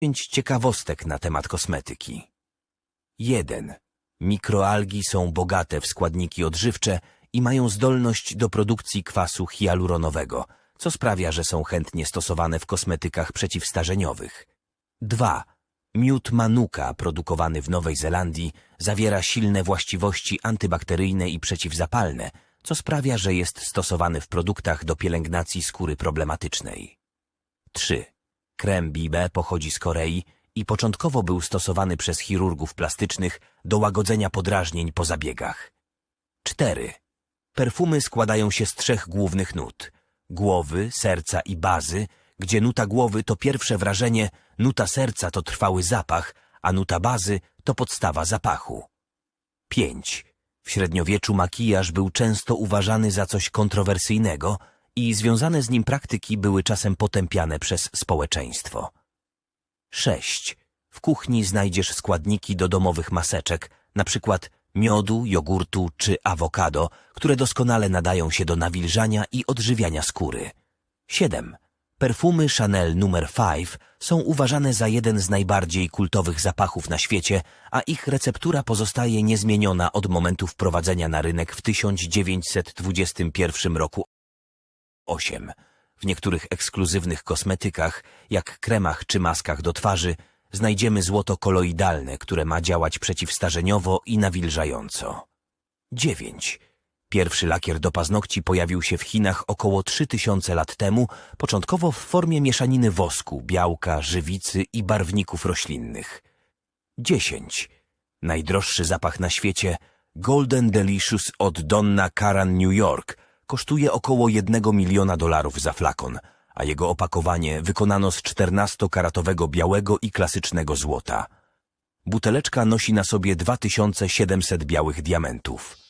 Pięć ciekawostek na temat kosmetyki. 1. Mikroalgi są bogate w składniki odżywcze i mają zdolność do produkcji kwasu hialuronowego, co sprawia, że są chętnie stosowane w kosmetykach przeciwstarzeniowych. 2. Miód manuka produkowany w Nowej Zelandii zawiera silne właściwości antybakteryjne i przeciwzapalne, co sprawia, że jest stosowany w produktach do pielęgnacji skóry problematycznej. 3. Krem Bibe pochodzi z Korei i początkowo był stosowany przez chirurgów plastycznych do łagodzenia podrażnień po zabiegach. 4. Perfumy składają się z trzech głównych nut. Głowy, serca i bazy, gdzie nuta głowy to pierwsze wrażenie, nuta serca to trwały zapach, a nuta bazy to podstawa zapachu. 5. W średniowieczu makijaż był często uważany za coś kontrowersyjnego i związane z nim praktyki były czasem potępiane przez społeczeństwo. 6. W kuchni znajdziesz składniki do domowych maseczek, na przykład miodu, jogurtu czy awokado, które doskonale nadają się do nawilżania i odżywiania skóry. 7. Perfumy Chanel nr 5 są uważane za jeden z najbardziej kultowych zapachów na świecie, a ich receptura pozostaje niezmieniona od momentu wprowadzenia na rynek w 1921 roku. 8. W niektórych ekskluzywnych kosmetykach, jak kremach czy maskach do twarzy, znajdziemy złoto koloidalne, które ma działać przeciwstarzeniowo i nawilżająco. 9. Pierwszy lakier do paznokci pojawił się w Chinach około 3000 lat temu, początkowo w formie mieszaniny wosku, białka, żywicy i barwników roślinnych. 10. Najdroższy zapach na świecie, Golden Delicious od Donna Karan New York, kosztuje około 1 miliona dolarów za flakon, a jego opakowanie wykonano z 14-karatowego białego i klasycznego złota. Buteleczka nosi na sobie 2700 białych diamentów.